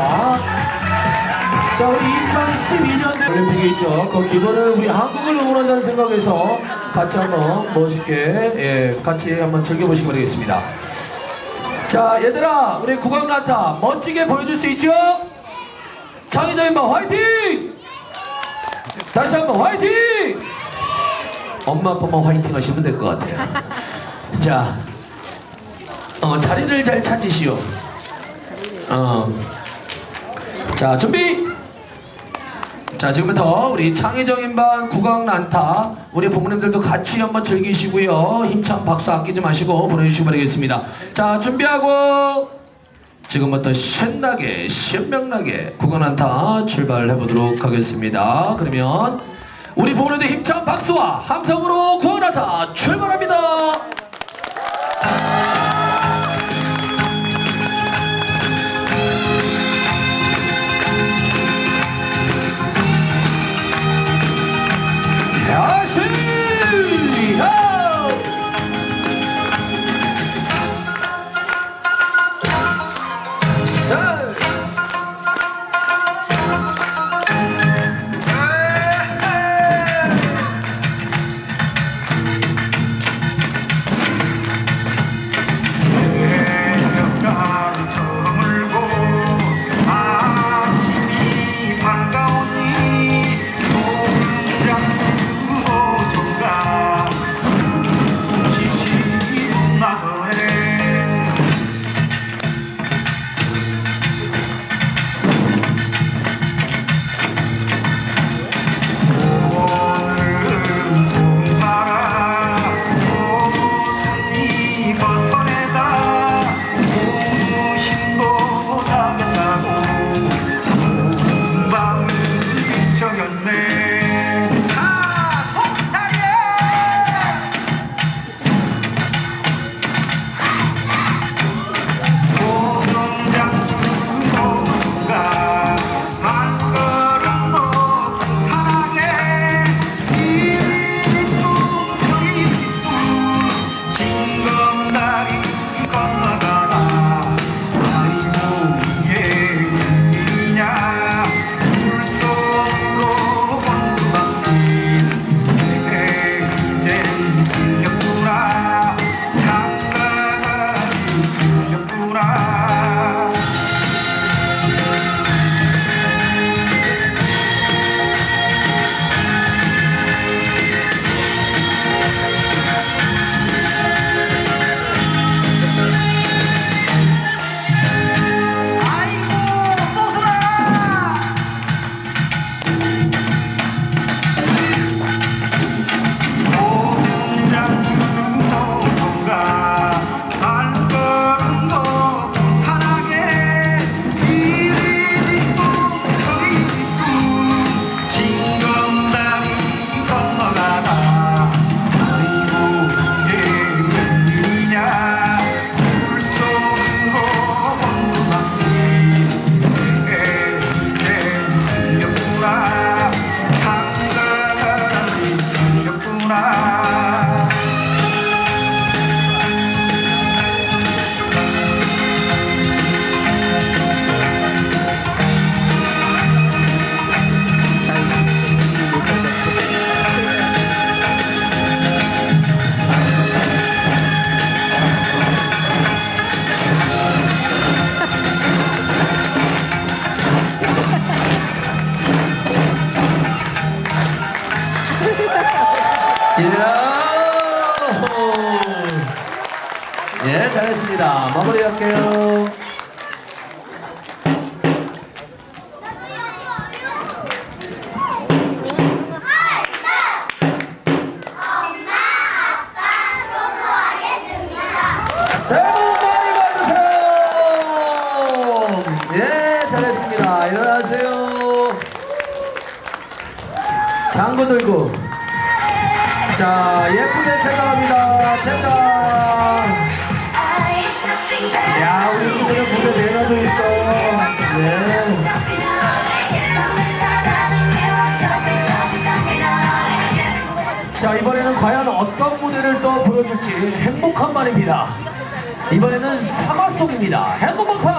바라겠습니다. 자, 우리 2012년 올림픽이 있죠. 그 기본을 우리 한국을 응원한다는 생각에서 같이 한번 멋있게, 예, 같이 한번 즐겨보시기 바라겠습니다. 자, 얘들아, 우리 국악나타 멋지게 보여줄 수 있죠? 창의자 인마 화이팅! 다시 한번 화이팅! 엄마 아빠만 화이팅 하시면 될 것 같아요. 자, 어, 자리를 잘 찾으시오. 어, 자, 준비! 자, 지금부터 우리 창의적인 반 국악난타 우리 부모님들도 같이 한번 즐기시고요. 힘찬 박수 아끼지 마시고 보내주시기 바라겠습니다. 자, 준비하고 지금부터 신나게 신명나게 국악난타 출발해 보도록 하겠습니다. 그러면 우리 부모님들 힘찬 박수와 함성으로 국악난타 출발합니다. 예, 잘했습니다. 마무리할게요. 예, 잘했습니다. 일어나세요. 장구 들고. 자, 예쁘게 퇴장합니다. 퇴장. 야, 우리 친구들 무대 매너도 있어. 네. 자, 이번에는 과연 어떤 무대를 또 보여줄지 행복한 말입니다. 이번에는 사과송입니다. 행복한